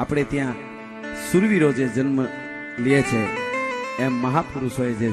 આપણે ત્યાં સુરવીરો જે જન્મ લે છે, એમ મહાપુરુષોએ જે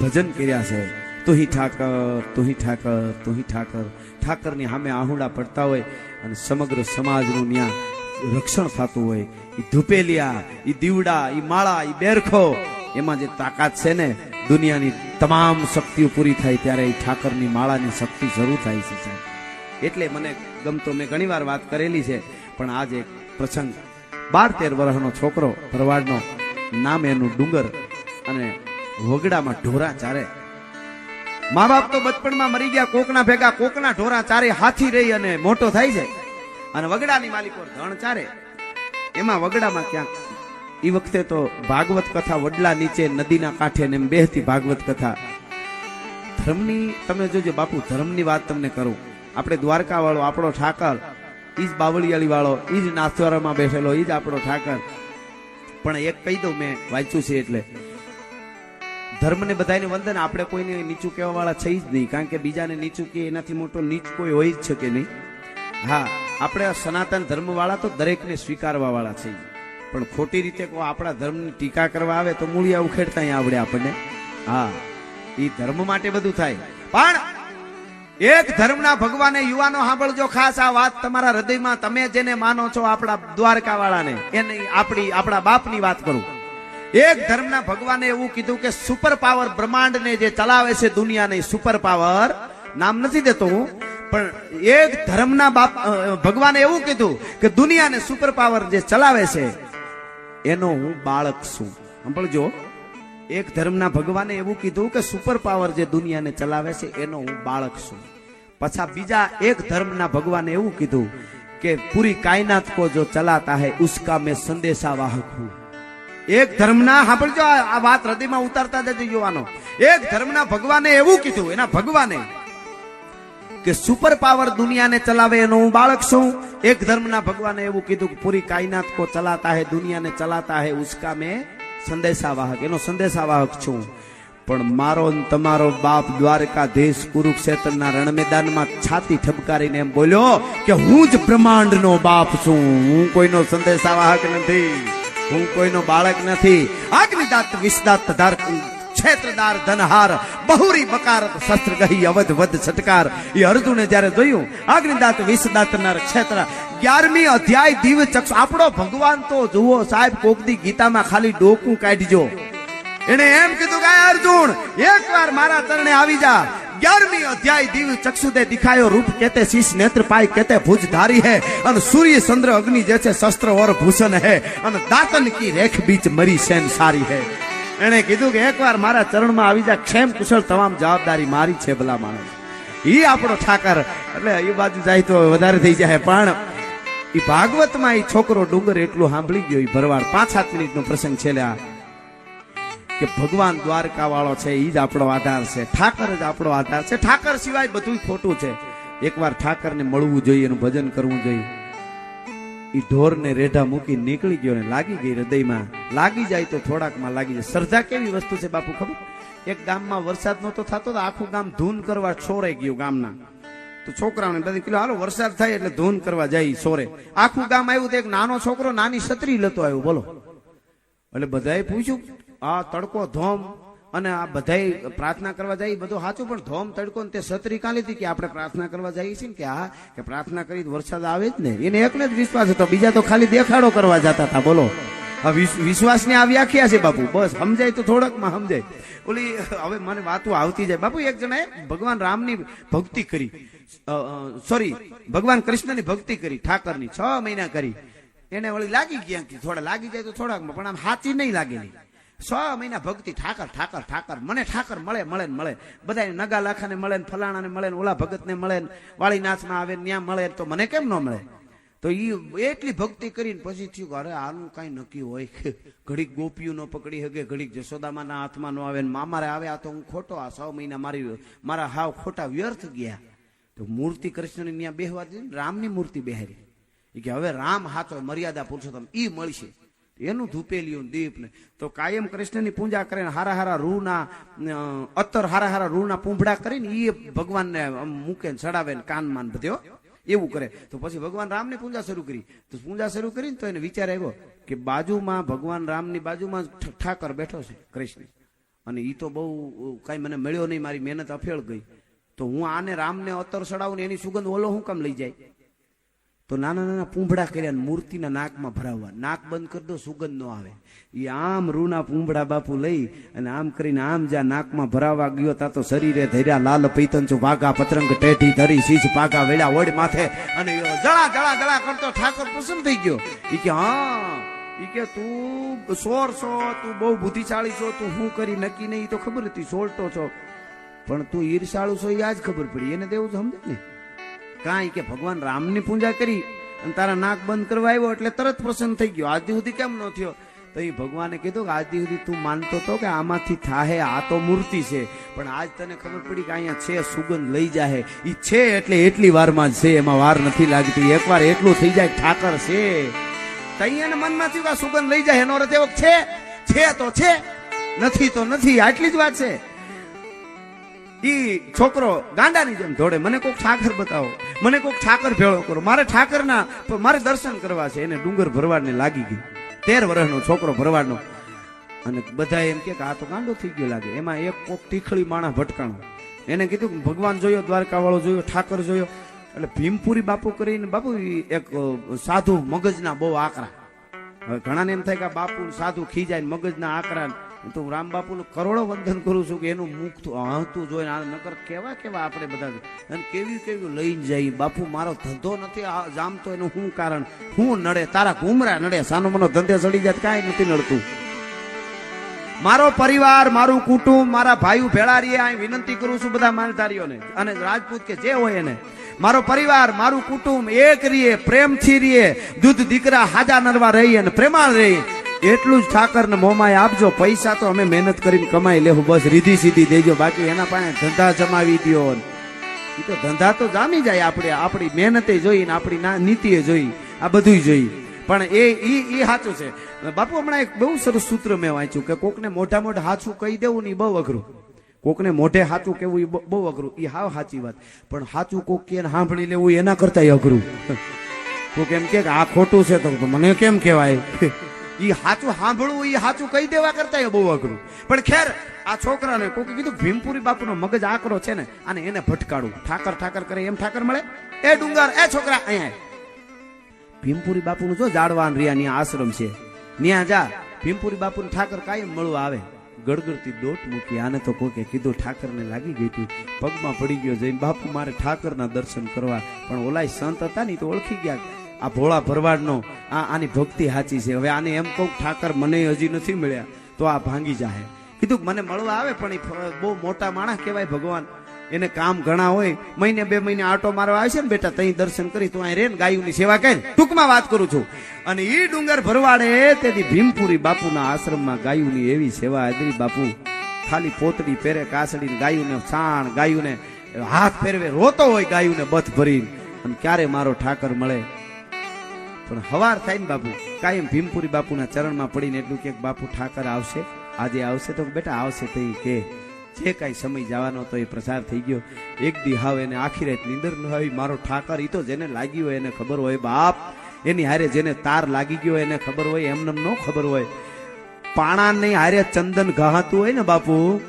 ભજન કર્યા છે, તુહી ઠાકર તુહી ઠાકર તુહી ઠાકર, ઠાકરની સામે આહુડા પડતા હોય અને સમગ્ર સમાજનું ત્યાં રક્ષણ થતું હોય. એ ધૂપેલિયા એ દીવડા એ માળા એ બેરખો. એમાં જે તાકાત છે ને, દુનિયાની તમામ શક્તિઓ પૂરી થાય ત્યારે એ ઠાકરની માળાની શક્તિ શરૂ થાય છે એટલે મને ગમતો મેં ઘણીવાર વાત કરેલી છે, પણ આજ પ્રસંગ બાર તેર વર્ષનો છોકરો ભરવાડનો નામ એનું ડુંગર અને વગડામાં ઢોરા ચારે. મા બાપ તો બચપણમાં મરી ગયા, કોકના ભેગા, કોકના ઢોરા ચારે હાથી રહી અને મોટો થાય છે. અને વગડાની માલિકો ધણ ચારે. એમાં વગડામાં ક્યાંક એ વખતે તો ભાગવત કથા વડલા નીચે નદીના કાંઠે ને એમ બેહતી ભાગવત કથા. ધર્મની, તમે જોજો બાપુ, ધર્મની વાત તમને કરું. આપણે દ્વારકા વાળો આપણો ઠાકર ઈ જ બાવળિયાળી વાળો એ જ નાથવારામાં બેઠેલો ઈ જ આપણો ઠાકર. પણ એક કહી દઉં મેં, વાંચ્યું છે એટલે. ધર્મને બધાને વંદન, આપણે કોઈને નીચું કહેવા વાળા છે જ નહીં, કારણ કે બીજાને નીચું કે એનાથી મોટો નીચ કોઈ હોય જ છે કે નહીં. હા, આપણે સનાતન ધર્મવાળા તો દરેકને સ્વીકારવા વાળા છે. પણ ખોટી રીતે કોઈ આપણા ધર્મની ટીકા કરવા આવે તો મૂળિયા ઉખેડતા આવડે આપણને. હા એ ધર્મ માટે બધું થાય. પણ એક ધર્મના ભગવાને યુવાનો સાંભળજો. ખાસ આ વાત તમારા હૃદયમાં તમે જેને માનો છો આપણા દ્વારકા વાળાને એને આપણી, આપણા બાપની વાત કરું. એક ધર્મના ભગવાને એવું કીધું કે સુપર પાવર બ્રહ્માંડને જે ચલાવે છે દુનિયાને સુપર પાવર નામ નથી દેતો પણ એક ધર્મના બાપ ભગવાને એવું કીધું કે દુનિયાને સુપર પાવર જે ચલાવે છે, એનો હું બાળક છું. સાંભળજો. એક ધર્મના ભગવાને એવું કીધું કે સુપર પાવર જે દુનિયાને ચલાવે છે, એનો હું બાળક છું. પછા બીજા એક ધર્મના ભગવાને એવું કીધું કે પૂરી કાયનાત કો જો ચલાતા હૈ, ઉસકા મેં સંદેશા વાહક હું. એક ધર્મના, સાંભળજો, આ વાત હૃદયમાં ઉતારતા જજો યુવાનો. એક ધર્મના ભગવાને એવું કીધું, એના ભગવાને, કે સુપર પાવર દુનિયાને ચલાવે, એનો હું બાળક છું. એક ધર્મના ભગવાને એવું કીધું કે પૂરી કાયનાત કો ચલાતા હે, દુનિયાને ચલાતા હે, ઉસકા મેં સંદેશાવાહક, એનો સંદેશાવાહક છું. પણ મારો તમારો બાપ દ્વારકાધીશ કુરુક્ષેત્રના રણમેદાનમાં છાતી ઠપકારીને એમ બોલ્યો કે હું જ બ્રહ્માંડનો બાપ છું. હું કોઈનો સંદેશાવાહક નથી. હું કોઈનો બાળક નથી. અગ્નિદાત વિષદાત ધાર ક્ષેત્રદાર ધનહાર, બહુરી બકારત શસ્ત્ર ગહી, અવધ વધ છટકાર એ અર્જુને જ્યારે જોયું, અગ્નિદાત વિષદાતનાર ક્ષેત્ર ગ્યારમી અધ્યાય દિવ ચક્ષ. આપણો ભગવાન તો જુઓ સાહેબ કોકદી ગીતામાં ખાલી ડોકું કાઢજો. એને એમ કીધું કે અર્જુન, એકવાર મારા ચરણે આવી જા. ગ્યારમી અધ્યાય દિવ ચક્ષુદે દિખાયો, રૂપ કેતે શીશ નેત્ર પાય કેતે ભુજ ધારી હે, અને સૂર્ય ચંદ્ર અગ્નિ જે છે શસ્ત્ર ઓર ભૂષણ હે, અને દાતન કી રેખ બીચ મરી સેન સારી હે. એણે કીધું કે એકવાર મારા ચરણમાં આવી જા, ક્ષેમ કુશળ તમામ જવાબદારી મારી છે ભલા માણસ ઈ આપણો ઠાકર, એટલે એ બાજુ જાય તો વધારે થઈ જાય, પણ ઈ ભાગવતમાં ઈ છોકરો ડુંગર એટલું સાંભળી ગયો, ઈ ભરવાડ. પાંચ સાત મિનિટનો પ્રસંગ છે કે ભગવાન દ્વારકા વાળો છે, ઈ જ આપણો આધાર છે. ઠાકર જ આપણો આધાર છે. ઠાકર સિવાય બધું ખોટું છે. એકવાર ઠાકરને મળવું જોઈએ, એનું ભજન કરવું જોઈએ. ઈ ઢોરને રેઢા મૂકી નીકળી ગયો ને લાગી ગઈ હૃદયમાં. લાગી જાય તો થોડાકમાં લાગી જાય. શ્રદ્ધા કેવી વસ્તુ છે બાપુ ખબર? એક ગામમાં વરસાદ નહોતો થતો તો આખું ગામ ધૂન કરવા છોરાઈ ગયું ગામના. તો છોકરાઓને બધી કીધું, હાલો, વરસાદ થાય એટલે ધૂન કરવા જાય સોરે આખું ગામ આવ્યું તો એક નાનો છોકરો નાની છત્રી લેતો આવ્યો, બોલો. એટલે બધાએ પૂછ્યું, આ તડકો ધોમ અને આ બધા પ્રાર્થના કરવા જાય બધું સાચું, પણ ધોમ તડકો તે છત્રી કાલી હતી કે આપણે પ્રાર્થના કરવા જઈએ છીએ કે હા કે પ્રાર્થના કરી વરસાદ આવે જ ને. એને એકને જ વિશ્વાસ હતો, બીજા તો ખાલી દેખાડો કરવા જતા હતા, બોલો. વિશ્વાસની આ વ્યાખ્યા છે બાપુ, બસ, સમજાય તો થોડકમાં સમજાય. ઓલી, હવે મને વાતો આવતી જાય. બાપુ, એક જણાએ ભગવાન રામની ભક્તિ કરી. સોરી, ભગવાન કૃષ્ણની ભક્તિ કરી, ઠાકરની, છ મહિના કરી. એને વળી લાગી ગયા થોડા લાગી જાય તો થોડાકમાં, પણ આમ સાચી નહીં લાગેલી. છ મહિના ભક્તિ ઠાકર ઠાકર ઠાકર. મને ઠાકર મળે મળે ને મળે. બધા નગા લાખાને મળે ને ફલાણાને મળે ને ઓલા ભગતને મળે ને વાળી નાચમાં આવે ત્યાં મળે તો મને કેમ ન મળે? તો એ એટલી ભક્તિ કરીને પછી થયું અરે આનું કાંઈ નક્કી હોય. કે ઘડીક ગોપીઓ ન પકડી શકે ઘડીક જશોદામાના હાથમાં ન આવે ને મામારે આવે આ તો હું ખોટો, આ છ મહિના મારી મારા હાવ ખોટા વ્યર્થ ગયા. તો મૂર્તિ કૃષ્ણની ત્યાં બેહવા દીધી રામની મૂર્તિ બેહારી. કે હવે રામ હાથો મર્યાદા પુરુષોત્તમ એ મળશે. એનું ધૂપેલિયું દીપ ને. તો કાયમ કૃષ્ણની પૂજા કરે ને હારા હારા રૂના અત્તર હારા હારા રૂના પૂંભડા કરીને એ ભગવાનને મૂકે ને ચડાવે ને કાનમાં બધે. એવું કરે. તો પછી ભગવાન રામની પૂજા શરૂ કરી. તો પૂજા શરૂ કરીને તો એને વિચાર આવ્યો કે બાજુમાં ભગવાન રામની બાજુમાં ઠાકર બેઠો છે કૃષ્ણ. અને એ તો બહુ, કાંઈ મને મળ્યો નહીં, મારી મહેનત અફેળ ગઈ. તો હું આને રામને અતર ચડાવું ને એની સુગંધ ઓલો હું કામ લઈ જાય? તો નાના નાના પૂંભડા કર્યા મૂર્તિના નાકમાં ભરાવવા. નાક બંધ કરી દો, સુગંધ ન આવે. એ આમ રૂના પૂંભડા બાપુ લઈ અને આમ કરીને આમ જ્યાં નાકમાં ભરાવા ગયો તા તો શરીરે ધર્યા લાલ પૈતન છું ભાગા પતરંગ, ટેઢી ધરી, શીશ ભાગા વેળા, વડ માથે. અને જળા જળા જળા કરતો ઠાકોર પ્રસન્ન થઈ ગયો. એ કે, હા. ઈ કે, તું સોર છો, તું બહુ બુદ્ધિશાળી છો, તું શું કરી નક્કી નહીં? તો ખબર હતી સોળતો છો. પણ તું ઈર્ષાળુ છો એ આજ ખબર પડી. એને દેવું સમજે ને. કાંઈ કે ભગવાન રામની પૂજા કરી અને તારા નાક બંધ કરવા આવ્યો એટલે તરત પ્રસન્ન થઈ ગયો. આજ સુધી કેમ ન થયો? તો એ ભગવાને કીધું કે આજ સુધી તું માનતો તો કે આમાંથી થાહે, આ તો મૂર્તિ છે. પણ આજ તને ખબર પડી કે અહીંયા છે, સુગંધ લઈ જાહે. એ છે એટલે એટલી વારમાં જ છે, એમાં વાર નથી લાગતી. એકવાર એટલું થઈ જાય, ઠાકર છે. તઈ એને મનમાં થયું કે સુગંધ લઈ જાય એનો અર્થ એવો છે છે તો છે, નથી તો નથી. આટલી જ વાત છે. ઈ છોકરો ગાંડાની જેમ ધોડે મને કોક ઠાકર બતાવો. મને કોઈક ઠાકર ભેળો કરો. મારે ઠાકરના મારે દર્શન કરવા છે. એને ડુંગર ભરવાડને લાગી ગઈ. તેર વર્ષનો છોકરો ભરવાડનો. અને બધા એમ કે આ તો કાંડો થઈ ગયો લાગે. એમાં એક કોક ટીખળી માણા ભટકાણો. એને કીધું ભગવાન જોયો દ્વારકા વાળો જોયો, ઠાકર જોયો. એટલે ભીમપુરી બાપુ કરીને, બાપુ એક સાધુ મગજના બહુ આકરા. હવે ઘણાને એમ થાય કે બાપુ સાધુ ખીજાય મગજના આકરા તો હું કરોડો વંદન કરું છું કે એનું મુખ તો હસતું જોઈને આ નકર કેવા કેવા આપણે બધા અને કેવી કેવી લઈને જાય? બાપુ, મારો ધંધો નથી જામતો એનું શું કારણ? હું નડે, તારા ઘુમરા નડે, સાનો મનો ધંધે ચડી જાય કાંઈ નથી નડતું. મારો પરિવાર, મારું કુટુંબ, મારા ભાઈઓ ભેળા રહીએ અહીં વિનંતી કરું છું બધા માલધારીઓને અને રાજપૂત કે જે હોય એને. મારો પરિવાર, મારું કુટુંબ એક રીએ, પ્રેમથી રીએ, દૂધ દીકરા હાજા નરવા રહી અને પ્રેમાળ રહી. એટલું જ ઠાકરને મોમાય આપજો, પૈસા તો અમે મહેનત કરીને કમાઈ લેવું, બસ રીધી સીધી દેજો. બાકી એના પાસે ધંધા જમાવી દ્યો એ તો ધંધા તો જામી જાય આપણે, આપણી મહેનતે જોઈ ને આપણી નીતિએ જોઈ, આ બધું જોઈ. પણ એ એ એ સાચું છે. બાપુ, હમણાં એક બહુ સરસ સૂત્ર મેં વાંચ્યું કે કોકને મોઢા મોઢા હાચું કહી દેવું ને બહુ અઘરું. કોકને મોઢે હાચું કેવું એ બહુ- અઘરું. એ હાવ સાચી વાત. પણ હાચું કોક કે સાંભળી લેવું એના કરતા અઘરું. કોક એમ કે, આ ખોટું છે. તો મને કેમ કહેવાય? ઈ હાચું સાંભળવું, ઈ હાચું કહી દેવા કરતા બહુ અઘરું. પણ ખેર, આ છોકરાને કોકે કીધું, ભીમપુરી બાપુનો મગજ આકરો છે ને અને એને ભટકાડું. ઠાકર ઠાકર કરે, એમ ઠાકર મળે? એ ડુંગર, એ છોકરા, અહીંયા ભીમપુરી બાપુનું જો જાડવાન રિયા ન્યા આશ્રમ છે. ન્યા જા, ભીમપુરી બાપુને ઠાકર કાયમ મળવા આવે. ગડગડતી દોટ મૂકી, આને તો કોકે કીધું, ઠાકરને લાગી ગઈ હતી પગમાં પડી ગયો જઈને બાપુ મારે ઠાકરના દર્શન કરવા. પણ ઓલાય સંત હતા ને તો ઓળખી ગયા. આ ભોળા ભરવાડનો આ આની ભક્તિ સાચી છે. હવે આને એમ કહું, ઠાકર મને હજી નથી મળ્યા, તો આ ભાંગી જાહે. કીધું, મને મળવા આવે, પણ એ બહુ મોટા માણસ કહેવાય ભગવાન. એને કામ ઘણા હોય, મહિને બે મહિને આટો મારવા આવે છે ને બેટા, તઈ દર્શન કરી તું અહીં રે ગાયુની સેવા કરી. ટૂંકમાં વાત કરું છું. અને ઈ ડુંગર ભરવાડે તેથી ભીમપુરી બાપુના આશ્રમમાં ગાયુની એવી સેવા આદરી બાપુ. ખાલી પોતડી પહેરે કાસડી ગાયુને છાણ, ગાયુને હાથ ફેરવે, રોતો હોય ગાયુને બથ ભરીને. અને ક્યારે મારો ઠાકર મળે? પણ હવાર થાય ને બાપુ, કાયમ ભીમપુરી બાપુના ચરણમાં પડીને એટલું કે બાપુ ઠાકર આવશે, આજે આવશે તો બેટા આવશે તો કે. જે કાંઈ સમય જવાનો તો એ પ્રસાર થઈ ગયો. એક દી હાવ એને આખી રાત નીંદર ન આવી, મારો ઠાકર ઈ તો જેને લાગી હોય એને ખબર હોય બાપ. એની હારે જેને તાર લાગી ગયો એને ખબર હોય એમને ન ખબર હોય. પાણાની હારે ચંદન ગહાતું હોય ને બાપુ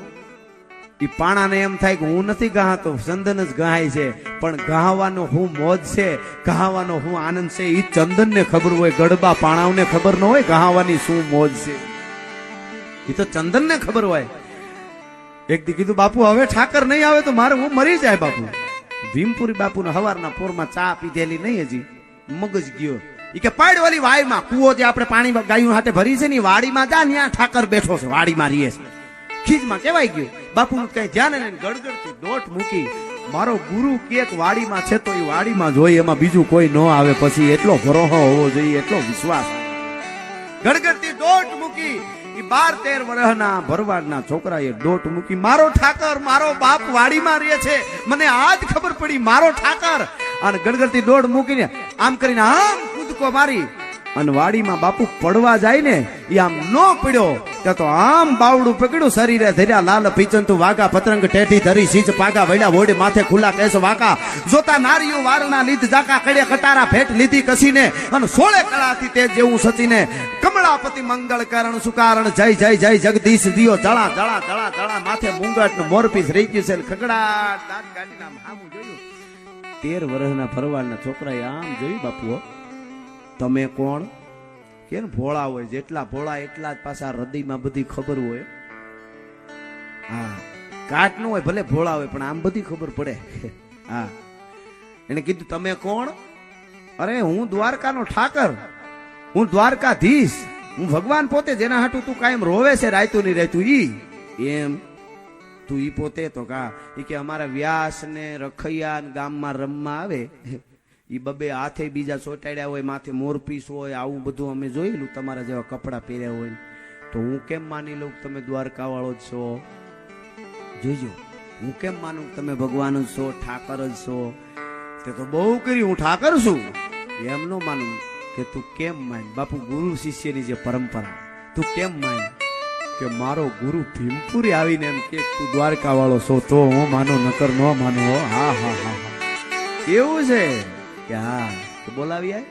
એ પાણાને એમ થાય કે હું નથી ગહાતો ચંદન જ ગહાય છે. પણ ગાવાનો હું મોજ છે, ગાવાનો હું આનંદ છે, ઈ ચંદનને ખબર હોય, ગડબા પાણાવને ખબર ન હોય ગાવાની શું મોજ છે. એ તો ચંદનને ખબર હોય. એક દી કીધું, બાપુ, હવે ઠાકર નહીં આવે તો મારે, હું મરી જાય, બાપુ. ભીમપુરી બાપુને હવારના પોરમાં ચા પીધેલી નહીં હજી. મગજ ગયો. એ કે પાડ વાલી વાયમાં, કુવો જે આપણે પાણી ગાયું હાથે ભરી છે ને વાડીમાં જા ત્યાં ઠાકર બેઠો છે, વાડીમાં રીએ છે. ખીજમાં કેવાય ગયું. બાપુનું કઈ ધ્યાન ગડગડતી દોટ મૂકી મારો ગુરુ કેક વાડીમાં છે તો એ વાડીમાં જોઈ એમાં બીજું કોઈ ન આવે. પછી એટલો ભરોહો હોવો જોઈએ, એટલો વિશ્વાસ. ગડગડતી દોટ મૂકી એ બાર તેર વર્ષના ભરવાડના છોકરાએ દોટ મૂકી, મારો ઠાકર, મારો બાપ વાડીમાં રહે છે. મને આજ ખબર પડી, મારો ઠાકર. અને ગડગડતી દોટ મૂકીને આમ કરીને આમ કૂદકો મારી. અને વાડીમાં બાપુ પડવા જાય ને એ આમ નો પડ્યો. ત્યાં તો આમ બાવડું પકડ્યું શરીરે. ધર્યા લાલ પીચંતુ વાઘા પતરંગ ટેઠી ધરી, સીજ પાગા વળ્યા વોડે માથે ખુલ્લા કેસ વાકા જોતા નારીઓ વારના લીધ જાકા કડે કટારા ભેટ લીધી કસીને. અને સોળે કળાથી તે જેવું સચીને કમળાપતિ મંગળ કારણ સુકારણ, જય જય જય, જગદીશ, દિયો, જળા જળા જળા જળા, માથે મુંગટ ને મોરપીસ રહી ગયું છે. ને ખગડાટ દાંત જોયું. તેર વર્ષના ફરવાડના છોકરાએ આમ જોયું બાપુ તમે કોણ? કે ભોળા હોય, જેટલા ભોળા એટલા જ પાછા હૃદયમાં બધી ખબર હોય. હા, કાટ ન હોય, ભલે ભોળા હોય, પણ આમ બધી ખબર પડે. હા. એને કીધું, તમે કોણ? અરે, હું દ્વારકાનો ઠાકર. હું દ્વારકાધીશ. હું ભગવાન પોતે જેના હાટું તું કાયમ રોવે છે રાયતું નહીં રહેતું ઈ. એમ તું ઈ પોતે તો કા એ કે અમારા વ્યાસ ને રખૈયા ગામમાં રમવા આવે. ઈ બબે હાથે બીજા ચોટાડ્યા હોય, માથે મોરપીસ હોય, આવું બધું અમે જોયેલું, તમારા જેવા કપડાં પહેર્યા હોય. તો હું કેમ માની લઉં કે તમે દ્વારકા વાળો જ છો? જોજો હું કેમ માનું તમે ભગવાન જ છો, ઠાકર જ છો? તે તો બહુ કરી, હું ઠાકર છું. એમ નો માનું કે તું કેમ માન? બાપુ, ગુરુ શિષ્યની જે પરંપરા. તું કેમ માન કે મારો ગુરુ ભીમપુરી આવીને એમ કે તું દ્વારકા વાળો છો? તો હું માનું, નકર ન માનો હા. હા હા હા કેવું છે. કે હા. તો બોલાવી આય.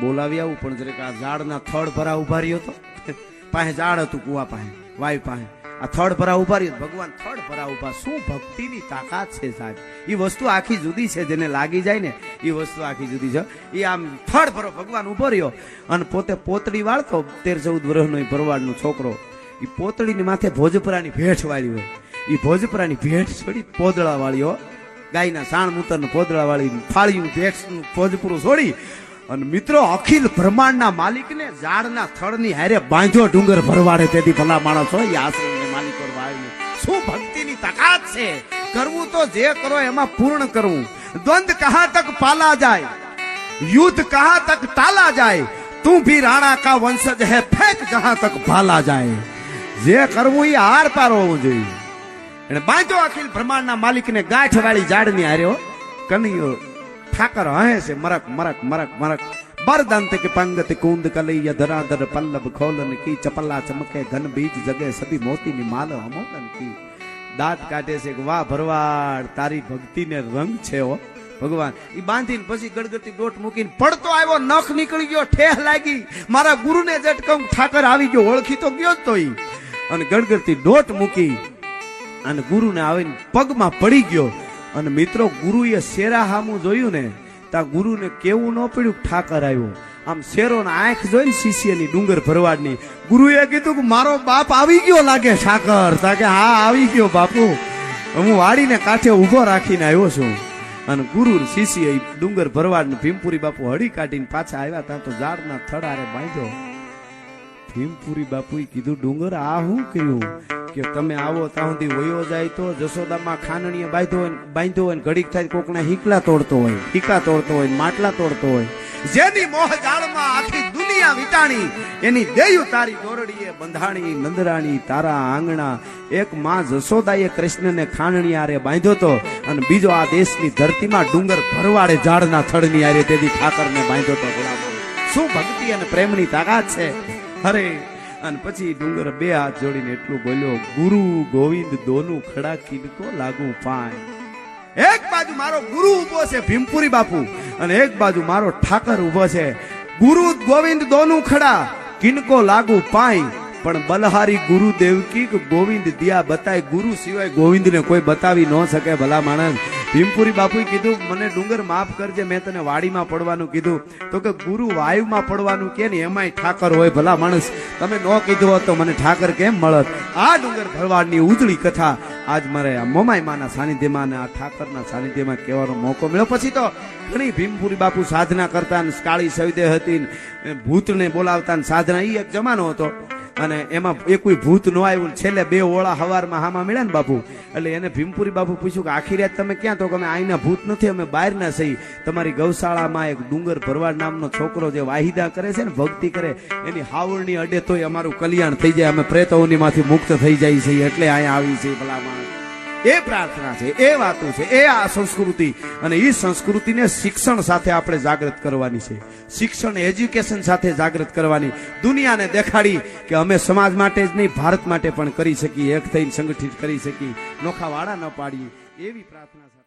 બોલાવી આવું પણ જરેક આ ઝાડના થડ ભરા ઊભા રહ્યો તો. પાસે ઝાડ હતું કુવા પાસે વાય પાસે. આ થડ ભરા ઊભા રહ્યો ભગવાન થડ ભરા ઊભા શું ભક્તિની તાકાત છે સાહેબ? એ વસ્તુ આખી જુદી છે જેને લાગી જાય ને એ વસ્તુ આખી જુદી છે. એ આમ થડ ભરો ભગવાન ઊભો રહ્યો. અને પોતે પોતડી વાળતો તેર ચૌદ વર્ષનો એ ભરવાડનો છોકરો. એ પોતળીની માથે ભોજપરાની ભેટ વાળી હોય. એ ભોજપરાની ભેટ છોડી પોદળા વાળી હો. ગાયના સાણ મૂતર પોદળાવાળી થાળીયું ભેક્ષનું ફોજપુરું છોડી અને મિત્રો, અખિલ બ્રહ્માંડના માલિકને ઝાડના થળની હારે બાંધો ડુંગર ભરવાડે. તેથી ભલા માણસ હોય, એ આશ્રમને માલિક વાળીને શું ભક્તિની તાકાત છે? કરવું તો જે કરો એમાં પૂર્ણ કરવું. દ્વંદ કહા તક પાલા જાય, યુદ્ધ કહા તક તાલા જાય, તું ભી રાણા કા વંશજ હે, ફેંક કહા તક ભાલા જાય. જે કરવું એ હાર પાર જોઈએ. એને બાંધ્યો અખિલ બ્રહ્માંડના માલિકને ગાંઠ વાળી ઝાડની હાર્યો કનૈયો, ઠાકર, હે છે, મરક મરક મરક મરક. બરદંત કે પંગત કુંદ કલૈય, ધરાધર પલ્લભ ખોલન કી ચપલ્લા ચમકે ઘન બીજ જગે સદી મોતીની માલ હમોકન કી. દાંત કાઢે છે વાહ ભરવાડ, તારી ભક્તિને રંગ છે હો. ભગવાન, ઈ બાંધીને પછી ગડગડતી દોટ મૂકીને પડતો આવ્યો, નખ નીકળી ગયો, ઠેહ લાગી. મારા ગુરુને જટકમ ઠાકર આવી ગયો, ઓળખી તો ગયો જ તો અને ગડગડતી દોટ મૂકી અને ગુરુને આવીને પગમાં પડી ગયો. અને મિત્રો, ગુરુએ શેરા હામું જોયું ને, તા ગુરુને કેવું ન પડ્યું ઠાકર આવ્યો. આમ શેરો આંખ જોઈને શિષ્યની ડુંગર ભરવાડની. ગુરુએ કીધું કે મારો બાપ આવી ગયો લાગે ઠાકર. કે હા, આવી ગયો બાપુ. હું વાડીને કાંઠે ઊભો રાખીને આવ્યો છું. અને ગુરુ ને શિષ્ય ડુંગર ભરવાડ ભીમપુરી બાપુ હળી કાઢીને પાછા આવ્યા. ત્યાં તો ઝાડના થડારે બાંધ્યો. ભીમપુરી બાપુએ કીધું, ડુંગર, આ હું કર્યું? કે તમે આવો ત્યાં સુધી વયો જાય તો જશોદામાં ખાનણીએ બાંધ્યો હોય બાંધ્યો હોય ઘડીક થાય કોકના હીકલા તોડતો હોય, હીકા તોડતો હોય માટલા તોડતો હોય. જેની મોહ જાળમાં આખી દુનિયા વિટાણી, એની દેયુ તારી દોરડીએ બંધાણી, નંદરાણી, તારા આંગણા. એક માં જશોદાએ કૃષ્ણને ખાનણી આરે બાંધ્યો તો અને બીજો આ દેશની ધરતીમાં ડુંગર ભરવાડે ઝાડના થડની આરે તેથી ઠાકરને બાંધ્યો તો શું ભક્તિ અને પ્રેમની તાકાત છે? અરે અને પછી ડુંગર બે હાથ જોડીને એટલું બોલ્યો, ગુરુ ગોવિંદ દોનું ખડા કિનકો લાગુ પાય. એક બાજુ મારો ગુરુ ઊભો છે ભીમપુરી બાપુ, અને એક બાજુ મારો ઠાકર ઊભો છે. ગુરુ ગોવિંદ દોનું ખડા કિનકો લાગુ પાય. પણ બલહારી ગુરુ દેવકી ગોવિંદ દિયા બતાય. ગુરુ સિવાય ગોવિંદને કોઈ બતાવી ન શકે ભલા માણસ. ભીમપુરી બાપુએ કીધું, મને ડુંગર માફ કરજે, મેં તને વાડીમાં પડવાનું કીધું. તો કે, ગુરુ વાયુમાં પડવાનું કે ને એમાંય ઠાકર હોય ભલા માણસ. તમે ન કીધું હોત તો મને ઠાકર કેમ મળત? આ ડુંગર ભરવાડની ઉજળી કથા આજ મારે આ મોમાઈ માના સાનિધ્યમાં અને આ ઠાકરના સાનિધ્યમાં કહેવાનો મોકો મળ્યો. પછી તો ઘણી ભીમપુરી બાપુ સાધના કરતા ને કાળી સવિદે હતી ભૂતને બોલાવતા સાધના એ એક જમાનો હતો. અને એમાં એ કોઈ ભૂત ન આવ્યું છેલ્લે બે ઓળા હવારમાં હામાં મળ્યા ને બાપુ. એટલે એને ભીમપુરી બાપુ પૂછ્યું કે આખી રાત તમે ક્યાં તો કે અમે અહીંના ભૂત નથી, અમે બહારના સહી તમારી ગૌશાળામાં એક ડુંગર ભરવાડ નામનો છોકરો જે વાહિદા કરે છે ને, ભક્તિ કરે, એની હાવળની અડે તોય અમારું કલ્યાણ થઈ જાય, અમે પ્રેતોની માંથી મુક્ત થઈ જાય છે એટલે અહીંયા આવી છે ભલા એ પ્રાર્થના છે, એ વાતો છે, એ આ સંસ્કૃતિ. અને એ સંસ્કૃતિને શિક્ષણ સાથે આપણે જાગૃત કરવાની છે. શિક્ષણ, એજ્યુકેશન સાથે જાગૃત કરવાની. દુનિયાને દેખાડી કે અમે સમાજ માટે જ નહીં, ભારત માટે પણ કરી શકીએ, એક થઈને સંગઠિત કરી શકીએ. નોખા વાળા ન પાડીએ. એવી પ્રાર્થના છે.